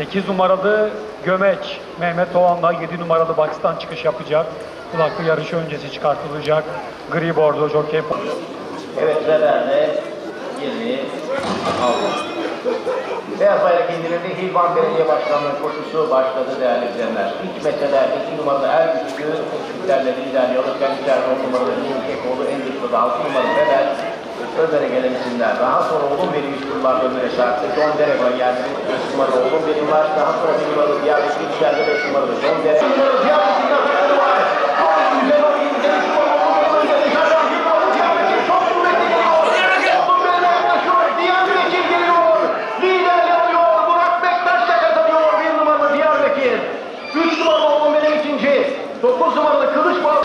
8 numaralı Gömeç Mehmet Doğan'la 7 numaralı box'tan çıkış yapacak. Kulaklı yarışı öncesi çıkartılacak. Gri bordo jockey. Evet Zeder'de 20 aldı. Beyaz bayrak indirildi. Hilvan Belediye Başkanlığı koşusu başladı değerli izleyenler. İlk metrelerde 2 numaralı er güçlü eksiklerle liderliği alırken içeride 10 numaralı Nil Kekoğlu en dışında 6 numaralı Bebel Ömer'e gelen isimler. Daha sonra oğlum benim turlar Ömer'e çarptı. John Derek'a geldi. 5 numaralı oğlum benim var. Daha sonra 1 numaralı diğer bir içeride 5 numaralı John Derek. 1 numaralı diğer bir var. Güzel oyun. Geniş numaralı önde. Dışarıdan 1 numaralı diğer bir çok kuvvetli geliyor. Oğlum benim yaklaşıyor. Diğer bir ekil geliyor. Liderliği alıyor. Burak Bektaş da kazanıyor. 1 numaralı diğer vekil. 3 numaralı oğlum benim ikinci. 9 numaralı Kılıç Bal.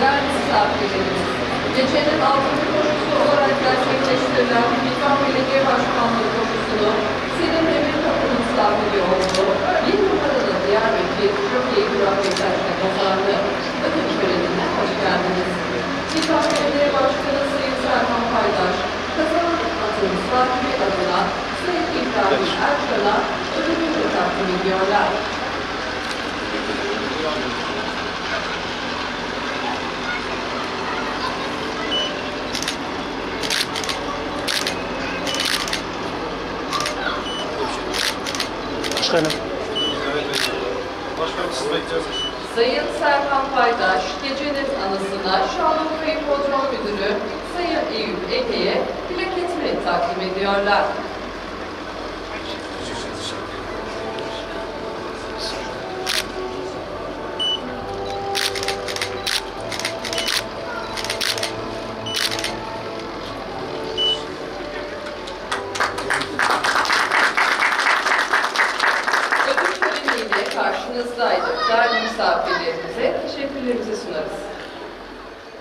Değerli misafirlerimiz, gecenin altıncı koşusu olarak gerçekleştirilen Bilbao Belediye Başkanlığı koşusunu Selim Emir Kapı'nın misafiri oldu. Bir numaralı çok iyi Burak Bektaş'la kazandı. Ödül törenine hoş geldiniz. Bilbao Belediye Başkanı Sayın Serkan Paydaş, kazanan atın sahibi adına Sayın İbrahim Erşan'a ödülünü takdim ediyorlar. Başkanım. Başkanım siz bekliyorsunuz. Sayın Serkan Paydaş, gecenin anısına Şanlıurfa Hipodrom Müdürü Sayın Eyüp Ege'ye plaketini takdim ediyorlar. Karşınızdaydık. Değerli misafirlerimize teşekkürlerimizi sunarız.